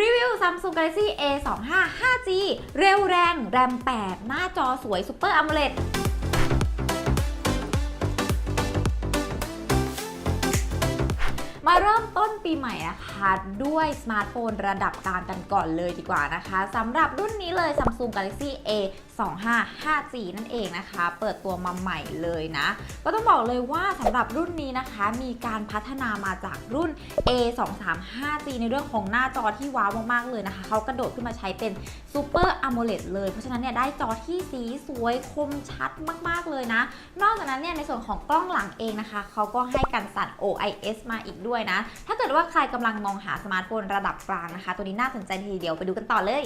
รีวิว Samsung Galaxy A25 5G เร็วแรง แรม 8 หน้าจอสวย Super AMOLED มาเริ่มต้นปีใหม่นะคะด้วยสมาร์ทโฟนระดับกลางกันก่อนเลยดีกว่านะคะสำหรับรุ่นนี้เลย Samsung Galaxy A 25 5G นั่นเองนะคะ เปิดตัวมาใหม่เลยนะ ก็ต้องบอกเลยว่าสำหรับรุ่นนี้นะคะ มีการพัฒนามาจากรุ่น A 2 3 5G ในเรื่องของหน้าจอที่ว้าวมากๆเลยนะคะ เขากระโดดขึ้นมาใช้เป็น Super AMOLED เลย เพราะฉะนั้นเนี่ยได้จอที่สีสวยคมชัดมากๆเลยนะ นอกจากนั้นเนี่ยในส่วนของกล้องหลังเองนะคะ เขาก็ให้กันสั่น OIS มาอีกด้วยนะ ถ้าเกิดว่าใครกำลังมองหาสมาร์ทโฟนระดับกลางนะคะ ตัวนี้น่าสนใจทีเดียวไปดูกันต่อเลย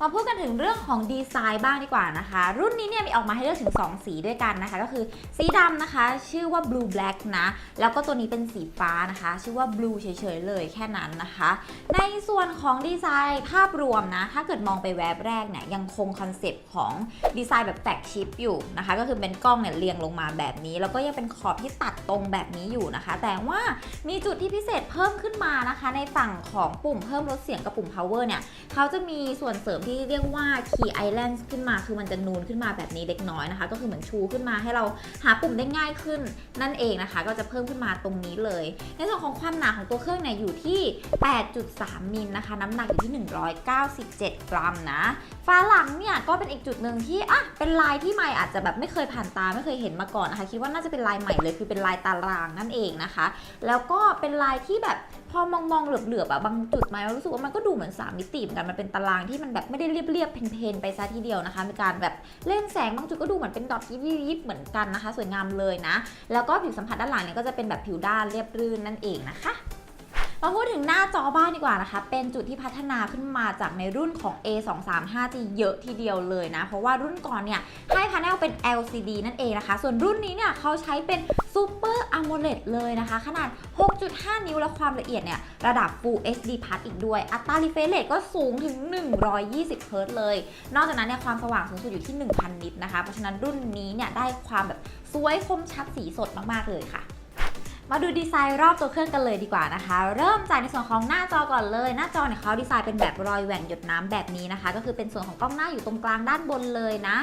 มาพูดกันถึงเรื่องของดีไซน์บ้างดีกว่านะคะ รุ่นนี้เนี่ยมีออกมาให้เลือกถึง 2 สีด้วยกันนะคะ ก็คือสีดำนะคะ ชื่อว่า blue black นะ แล้วก็ตัวนี้เป็นสีฟ้านะคะ ชื่อว่า blue เฉยๆเลยแค่นั้นนะคะ ในส่วนของดีไซน์ภาพรวมนะ ถ้าเกิดมองไปแวบแรกเนี่ยยังคงคอนเซปต์ของดีไซน์แบบแฟกชิปอยู่นะคะ ก็คือเป็นกล้องเนี่ยเรียงลงมาแบบนี้ แล้วก็ยังเป็นขอบที่ตัดตรงแบบนี้อยู่นะคะ แต่ว่ามีจุดที่พิเศษเพิ่มขึ้นมานะคะ ในฝั่งของปุ่มเพิ่มลดเสียงกับปุ่ม power เนี่ยเขาจะมีส่วนเสริมที่เรียกว่า key islands ขึ้นมา คือมันจะนูนขึ้นมาแบบนี้เล็กน้อยนะคะ ก็คือเหมือนชูขึ้นมาให้เราหาปุ่มได้ง่ายขึ้นนั่นเองนะคะ ก็จะเพิ่มขึ้นมาตรงนี้เลย ในส่วนของความหนาของตัวเครื่องเนี่ยอยู่ที่ 8.3 มิลนะคะ น้ำหนักอยู่ที่ 197 กรัมนะฝาหลังเนี่ยก็เป็นอีกจุดหนึ่งที่อะเป็นลายที่ใหม่อาจจะแบบไม่เคยผ่านตาไม่เคยเห็นมาก่อนนะคะ คิดว่าน่าจะเป็นลายใหม่เลยคือเป็นลายตารางนั่นเองนะคะ แล้วก็เป็นลายที่แบบพอมองมองๆเหลือบๆอะบางจุดมารู้สึกว่ามันก็ดูเหมือน 3 มิติเหมือนกันมันเป็นตารางที่มันแบบไม่ได้เรียบๆเพนๆไปซะทีเดียวนะคะ มีการแบบเล่นแสงบางจุดก็ดูเหมือนเป็นดอทยิบเหมือนกันนะคะ สวยงามเลยนะ แล้วก็ผิวสัมผัสด้านหลังเนี่ยก็จะเป็นแบบผิวด้านเรียบรื่นนั่นเองนะคะ มาพูดถึงหน้าจอบ้างดีกว่านะคะ เป็นจุดที่พัฒนาขึ้นมาจากในรุ่นของ A235G เยอะทีเดียวเลยนะ เพราะว่ารุ่นก่อนเนี่ย ให้พาเนลเป็น LCD นั่นเองนะคะ ส่วนรุ่นนี้เนี่ยเขาใช้เป็น Super AMOLED เลยนะคะ ขนาด 6.5 นิ้วและความละเอียดเนี่ย ระดับ Full HD Plus อีกด้วย อัตรา refresh rate ก็สูงถึง 120 Hz เลย นอกจากนั้นเนี่ยความสว่างสูงสุดอยู่ที่ 1,000 นิตนะคะ เพราะฉะนั้นรุ่นนี้เนี่ยได้ความแบบสวยคมชัดสีสดมาก ๆ เลยค่ะ มาดูดีไซน์รอบตัวเครื่องกันเลยดีกว่านะคะ เริ่มจากในส่วนของหน้าจอก่อนเลย หน้าจอเนี่ยเขาดีไซน์เป็นแบบรอยแหว่งหยดน้ำแบบนี้นะคะ ก็คือเป็นส่วนของกล้องหน้าอยู่ตรงกลางด้านบนเลยนะ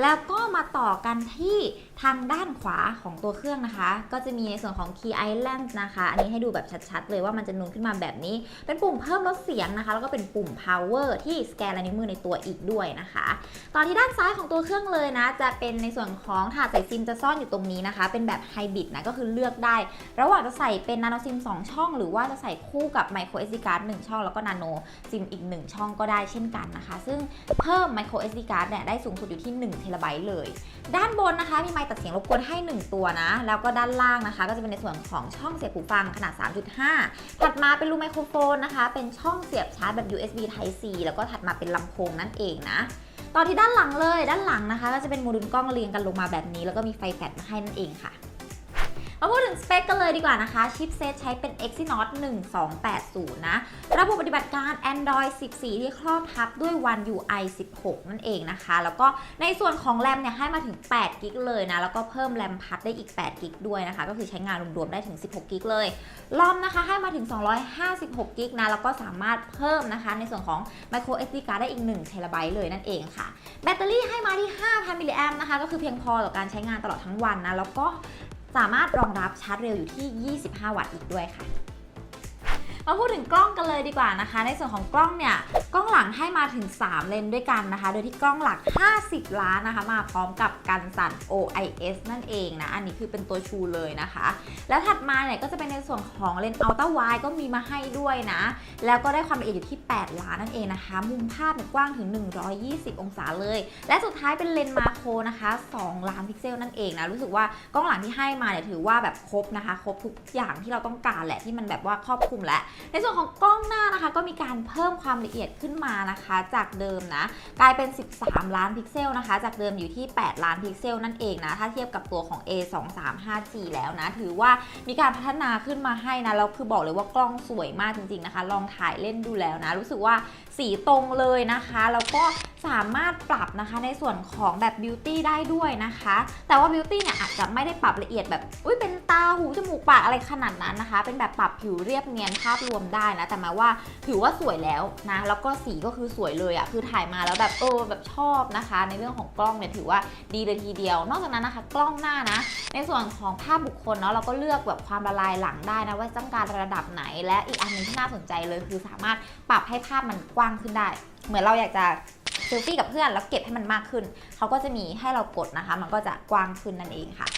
แล้วก็มาต่อกันที่ทางด้านขวาของตัวเครื่องนะคะ ก็จะมีในส่วนของ Key Island นะคะ อันนี้ให้ดูแบบชัดๆ เลยว่ามันจะนูนขึ้นมาแบบนี้ เป็นปุ่มเพิ่มลดเสียงนะคะ แล้วก็เป็นปุ่ม power ที่สแกนลายนิ้วมือในตัวอีกด้วยนะคะตอนที่ด้านซ้ายของตัวเครื่องเลยนะ จะเป็นในส่วนของถาดใส่ซิมจะซ่อนอยู่ตรงนี้นะคะ เป็นแบบไฮบริดนะ ก็คือเลือกได้ ระหว่างจะใส่เป็นนาโนซิม2 ช่อง หรือว่าจะใส่คู่กับ micro SD card 1 ช่อง แล้วก็นาโนซิมอีก 1 ช่องก็ได้เช่นกันนะคะ ซึ่งเพิ่ม micro SD card เนี่ยได้สูงสุดอยู่ที่1เทราไบต์เลย ด้านบนนะคะมีไมค์ตัดเสียงรบกวนให้ 1 ตัวนะ แล้วก็ด้านล่างนะคะ ก็จะเป็นในส่วนของช่องเสียบหูฟังขนาด 3.5 ถัดมาเป็นรูไมโครโฟนนะคะ เป็นช่องเสียบชาร์จแบบ USB Type C แล้วก็ถัดมาเป็นลำโพงนั่นเองนะตอนที่ด้านหลังเลย ด้านหลังนะคะ ก็จะเป็นโมดูลกล้องเรียงกันลงมาแบบนี้ แล้วก็มีไฟแฟลชมาให้นั่นเองค่ะ มาพูดถึงสเปคกันเลยดีกว่านะคะ ชิปเซตใช้เป็น Exynos 1280 นะ ระบบปฏิบัติการ Android 14 ที่ครอบทับด้วย One UI 16 นั่นเองนะคะ แล้วก็ในส่วนของแรมเนี่ยให้มาถึง8กิกเลยนะ แล้วก็เพิ่มแรมพัดได้อีก8กิกด้วยนะคะ ก็คือใช้งานรวมๆได้ถึง 16กิกเลยรอมนะคะให้มาถึง 256กิกนะ แล้วก็สามารถเพิ่มนะคะ ในส่วนของ micro SD card ได้อีก1เทราไบต์เลยนั่นเองค่ะ แบตเตอรี่ให้มาที่ 5,000มิลลิแอมนะคะ ก็คือเพียงพอต่อการใช้งานตลอดทั้งวันนะ แล้วก็ สามารถรองรับชาร์จเร็วอยู่ที่ 25 วัตต์อีกด้วยค่ะ มาพูดถึงกล้องกันเลยดีกว่านะคะ ในส่วนของกล้องเนี่ย กล้องหลังให้มาถึง 3 เลนด้วยกันนะคะ โดยที่กล้องหลัก 50 ล้านนะคะ มาพร้อมกับกันสั่น OIS นั่นเองนะ อันนี้คือเป็นตัวชูเลยนะคะ แล้วถัดมาเนี่ยก็จะเป็นในส่วนของเลนส์อัลตร้าไวก็มีมาให้ด้วยนะ แล้วก็ได้ความละเอียดอยู่ที่ 8 ล้านนั่นเองนะคะ มุมภาพเนี่ยกว้างถึง 120 องศาเลย และสุดท้ายเป็นเลนส์มาโครนะคะ 2 ล้านพิกเซลนั่นเองนะ รู้สึกว่ากล้องหลังที่ให้มาเนี่ยถือว่าแบบครบนะคะ ครบทุกอย่างที่เราต้องการแหละที่มันแบบว่าครอบคลุมแล้วในส่วนของกล้องหน้านะคะ ก็มีการเพิ่มความละเอียดขึ้นมานะคะ จากเดิมนะ กลายเป็น 13 ล้านพิกเซลนะคะ จากเดิมอยู่ที่ 8 ล้านพิกเซลนั่นเองนะ ถ้าเทียบกับตัวของ A235G แล้วนะ ถือว่ามีการพัฒนาขึ้นมาให้นะ แล้วคือบอกเลยว่ากล้องสวยมากจริงๆนะคะ ลองถ่ายเล่นดูแล้วนะ รู้สึกว่าสีตรงเลยนะคะ แล้วก็สามารถปรับนะคะในส่วนของแบบบิวตี้ได้ด้วยนะคะ แต่ว่าบิวตี้เนี่ยอาจจะไม่ได้ปรับละเอียดแบบ อุ้ยเป็นตาหูจมูกปากอะไรขนาดนั้นนะคะ เป็นแบบปรับผิวเรียบเนียนภาพรวมได้นะ แต่มาว่าถือว่าสวยแล้วนะ แล้วก็สีก็คือสวยเลยอะ่ะ คือถ่ายมาแล้วแบบเออแบบชอบนะคะ ในเรื่องของกล้องเนี่ยถือว่าดีเลยทีเดียว นอกจากนั้นนะคะ กล้องหน้านะ ในส่วนของภาพบุคคลเนาะเราก็เลือกแบบความละลายหลังได้นะว่าต้องการระดับไหน และอีกอันหนึงที่น่าสนใจเลยคือสามารถปรับให้ภาพมันกว้างขึ้นได้ เหมือนเราอยากจะเซลฟี่กับเพื่อนแล้วเก็บให้มันมากขึ้น เขาก็จะมีให้เรากดนะคะ มันก็จะกว้างขึ้นนั่นเองค่ะ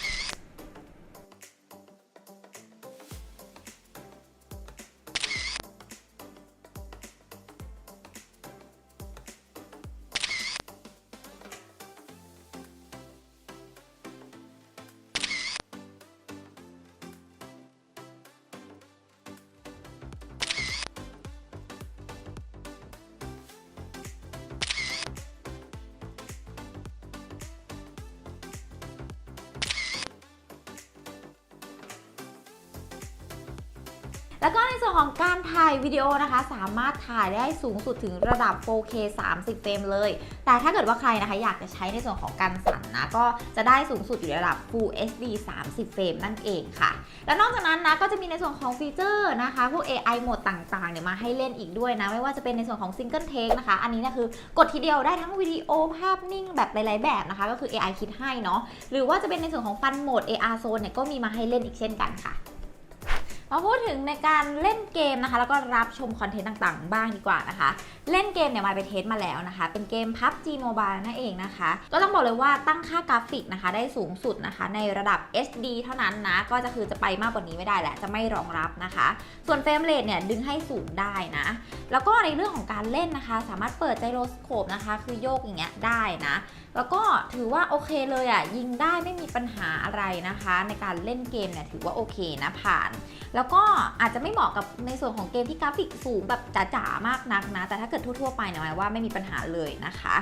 แล้วก็ในส่วนของการถ่ายวิดีโอนะคะ สามารถถ่ายได้สูงสุดถึงระดับ 4K 30 เฟรมเลย แต่ถ้าเกิดว่าใครนะคะอยากจะใช้ในส่วนของการสั่นนะ ก็จะได้สูงสุดอยู่ระดับ Full HD 30 เฟรมนั่นเองค่ะ และนอกจากนั้นนะก็จะมีในส่วนของฟีเจอร์นะคะพวก AI โหมดต่างๆเนี่ยมาให้เล่นอีกด้วยนะ ไม่ว่าจะเป็นในส่วนของ Single Take นะคะ อันนี้นี่ยคือกดทีเดียวได้ทั้งวิดีโอภาพนิ่งแบบหลายๆแบบนะคะ ก็คือ AI คิดให้เนาะหรือว่าจะเป็นในส่วนของฟันโหมด AR Zone เนี่ยก็มีมาให้เล่นอีกเช่นกันค่ะ มาพูดถึงในการเล่นเกมนะคะ แล้วก็รับชมคอนเทนต์ต่างๆ บ้างดีกว่านะคะ เล่นเกมเนี่ยมาไปเทสมาแล้วนะคะ เป็นเกม PUBG Mobile นั่นเองนะคะ ก็ต้องบอกเลยว่าตั้งค่ากราฟิกนะคะ ได้สูงสุดนะคะ ในระดับ HD เท่านั้นนะ ก็จะคือจะไปมากกว่านี้ไม่ได้แหละจะไม่รองรับนะคะ ส่วนเฟรมเรทเนี่ยดึงให้สูงได้นะ แล้วก็ในเรื่องของการเล่นนะคะ สามารถเปิดไจโรสโคปนะคะ คือโยกอย่างเงี้ยได้นะ แล้วก็ถือว่าโอเคเลยอะยิงได้ไม่มีปัญหาอะไรนะคะ ในการเล่นเกมเนี่ยถือว่าโอเคนะผ่าน แล้วก็อาจจะไม่เหมาะกับในส่วนของเกมที่กราฟิกสูงแบบจ๋าๆมากนักนะ แต่ถ้าเกิดทั่วๆไปเนี่ยหมายว่าไม่มีปัญหาเลยนะคะ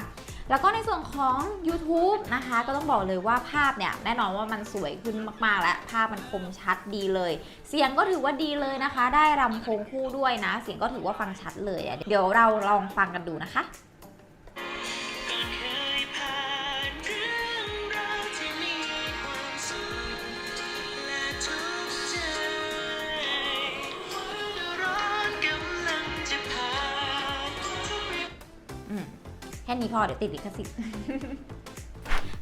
แล้วก็ในส่วนของ YouTube นะคะ ก็ต้องบอกเลยว่าภาพเนี่ยแน่นอนว่ามันสวยขึ้นมาก ๆ แล้วภาพมันคมชัดดีเลย เสียงก็ถือว่าดีเลยนะคะ ได้รำโพงคู่ด้วยนะ เสียงก็ถือว่าฟังชัดเลย เดี๋ยวเราลองฟังกันดูนะคะ แค่นี้พอเดี๋ยวติดลิขสิทธิ์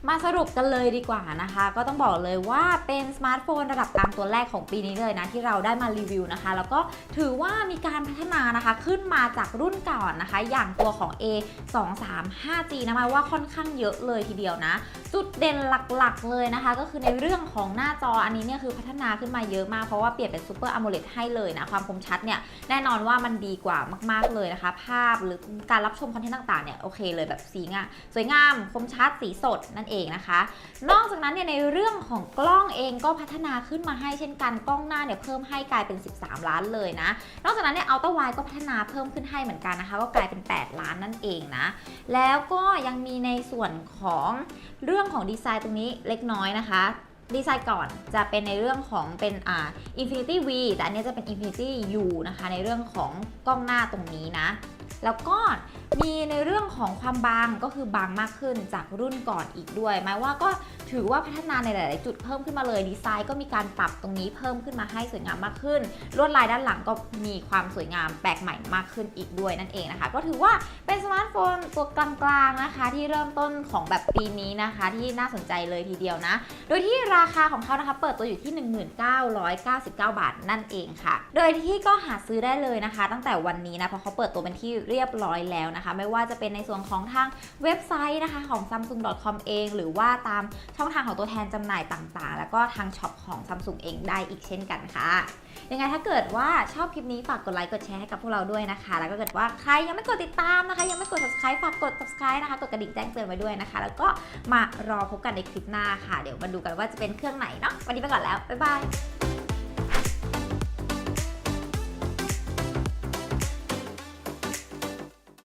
มาสรุปกันเลยดีกว่านะคะ ก็ต้องบอกเลยว่าเป็นสมาร์ทโฟนระดับกลางตัวแรกของปีนี้เลยนะ ที่เราได้มารีวิวนะคะ แล้วก็ถือว่ามีการพัฒนานะคะขึ้นมาจากรุ่นก่อนนะคะ อย่างตัวของ A 2 3 5 G นะหมายว่าค่อนข้างเยอะเลยทีเดียวนะ จุดเด่นหลักๆเลยนะคะ ก็คือในเรื่องของหน้าจออันนี้เนี่ยคือพัฒนาขึ้นมาเยอะมากเพราะว่าเปลี่ยนเป็น Super AMOLED ให้เลยนะ ความคมชัดเนี่ยแน่นอนว่ามันดีกว่ามาก ๆเลยนะคะ ภาพหรือการรับชมคอนเทนต์ต่างๆเนี่ยโอเคเลยแบบสีงามสวยงามคมชัดสีสดนั่นเองนะคะ นอกจากนั้นเนี่ยในเรื่องของกล้องเองก็พัฒนาขึ้นมาให้เช่นกันกล้องหน้าเนี่ยเพิ่มให้กลายเป็น 13 ล้านเลยนะ นอกจากนั้นเนี่ยอัลตร้าไวก็พัฒนาเพิ่มขึ้นให้เหมือนกันนะคะ ก็กลายเป็น 8 ล้านนั่นเองนะ แล้วก็ยังมีในส่วนของเรื่องของดีไซน์ตรงนี้เล็กน้อยนะคะดีไซน์ก่อนจะเป็นในเรื่องของเป็นอ่า Infinity V แต่อันนี้จะเป็น Infinity U นะคะ ในเรื่องของกล้องหน้าตรงนี้นะ แล้วก็ มีในเรื่องของความบางก็คือบางมากขึ้นจากรุ่นก่อนอีกด้วยหมายว่าก็ถือว่าพัฒนาในหลาย ๆ จุดเพิ่มขึ้นมาเลยดีไซน์ก็มีการปรับตรงนี้เพิ่มขึ้นมาให้สวยงามมากขึ้น ลวดลายด้านหลังก็มีความสวยงามแปลกใหม่มากขึ้นอีกด้วยนั่นเองนะคะ ก็ถือว่าเป็นสมาร์ทโฟนตัวกลาง ๆ นะคะ ที่เริ่มต้นของแบบปีนี้นะคะ ที่น่าสนใจเลยทีเดียวนะ โดยที่ราคาของเขานะคะเปิดตัวอยู่ที่ 1999 บาทนั่นเองค่ะ โดยที่ก็หาซื้อได้เลยนะคะ ตั้งแต่วันนี้นะเพราะเขาเปิดตัวเป็นที่เรียบร้อยแล้วนะคะ ไม่ว่าจะเป็นในส่วนของทางเว็บไซต์นะคะของ samsung.com เอง หรือว่าตามช่องทางของตัวแทนจำหน่ายต่างๆ แล้วก็ทางช็อปของ Samsung เองได้อีกเช่นกันค่ะยังไงถ้าเกิดว่าชอบคลิปนี้ฝากกดไลค์กดแชร์ให้กับพวกเราด้วยนะคะ แล้วก็เกิดว่าใครยังไม่กดติดตามนะคะ ยังไม่กด subscribe ฝากกด subscribe นะคะ กดกระดิ่งแจ้งเตือนไว้ด้วยนะคะ แล้วก็มารอพบกันในคลิปหน้าค่ะ เดี๋ยวมาดูกันว่าจะเป็นเครื่องไหนเนาะวันนี้ไปก่อนแล้วบ๊ายบาย